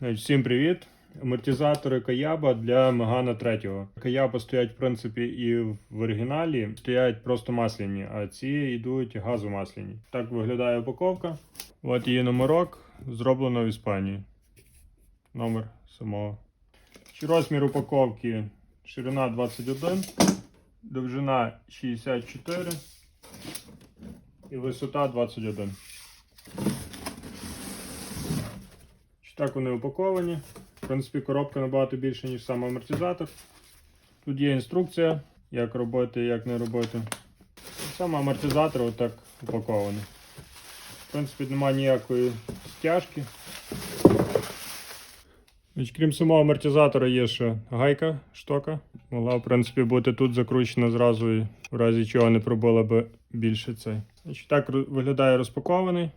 Значить, Всім привіт! Амортизатори Каяба для Мегана 3. Каяба стоять, в принципі, і в оригіналі стоять просто масляні, а ці йдуть газомасляні. Так виглядає упаковка. От її номерок, зроблено в Іспанії. Номер самого. Розмір упаковки ширина 21, довжина 64 і висота 21. Так вони упаковані. В принципі, коробка набагато більша, ніж сам амортизатор. Тут є інструкція, як робити, як не робити. Сам амортизатор отак упакований. В принципі, немає ніякої стяжки. Крім самого амортизатора, є ще гайка, штока. Могла, в принципі, бути тут закручена зразу і в разі чого не пробила би більше цей. Так виглядає розпакований.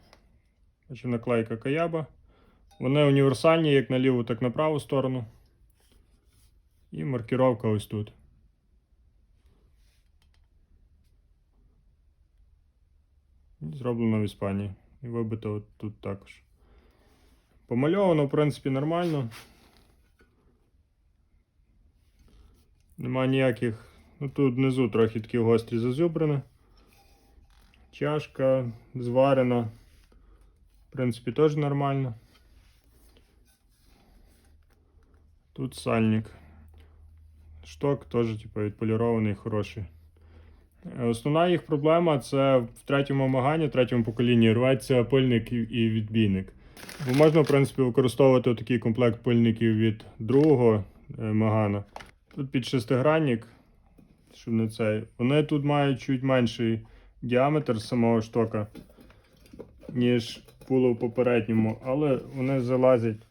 Наклейка Каяба. Вони універсальні як на ліву, так на праву сторону. І маркіровка ось тут. Зроблено в Іспанії. І вибито от тут також. Помальовано, в принципі, нормально. Нема ніяких. Ну тут внизу трохи такі гострі зазюбрені. Чашка зварена. В принципі, теж нормально. Тут сальник. Шток теж типу, відполірований, хороший. Е, Основна їх проблема це в третьому магані, в третьому поколінні рветься пильник і відбійник. Бо можна, в принципі, використовувати такий комплект пильників від другого е, магана. Тут під шестигранник, щоб не цей. Вони тут мають чуть менший діаметр самого штока, ніж було в попередньому, але вони залазять.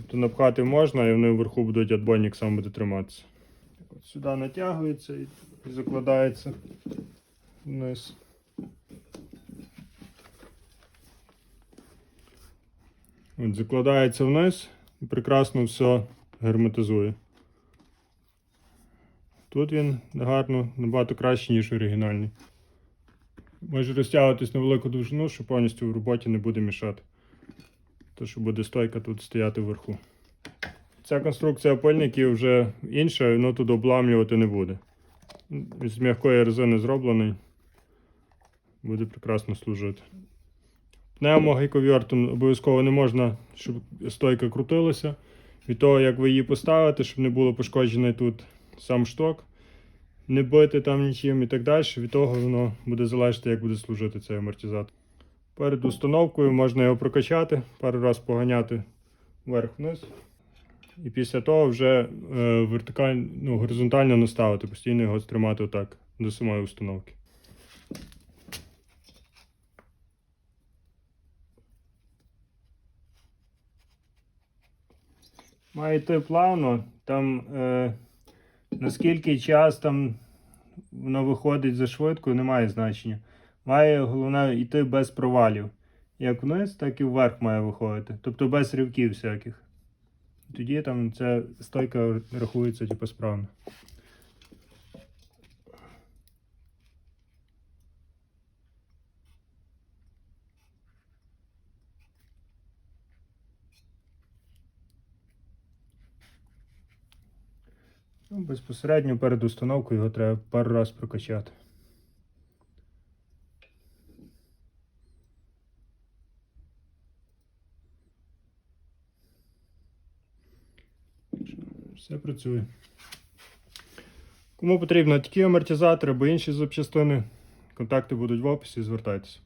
Тобто напхати можна і вони вверху будуть отбойник сам буде триматися. От Сюди натягується і закладається вниз. От закладається вниз і прекрасно все герметизує. Тут він гарно, набагато краще, ніж оригінальний. Може розтягуватись на велику довжину, що повністю в роботі не буде мішати. То, що буде стойка тут стояти вверху. Ця конструкція пильників вже інша, воно тут обламлювати не буде. З м'якої резини зроблений. Буде прекрасно служити. Пневмогайковертом обов'язково не можна, щоб стойка крутилася. Від того, як ви її поставите, щоб не було пошкоджений тут сам шток, не бити там нічим і так далі. Від того воно буде залежати, як буде служити цей амортизатор. Перед установкою можна його прокачати, пару раз поганяти вверх-вниз. І після того вже е, вертикально, ну, горизонтально наставити, постійно його тримати отак до самої установки. Має йти плавно, там е, наскільки час там воно виходить за швидко, не має значення. Має головне йти без провалів. Як вниз, так і вверх має виходити. Тобто без ривків всяких. Тоді там ця стойка рахується типу справно. Ну, безпосередньо перед установкою його треба пару раз прокачати. Все працює. Кому потрібно такі амортизатори або інші запчастини, контакти будуть в описі, звертайтеся.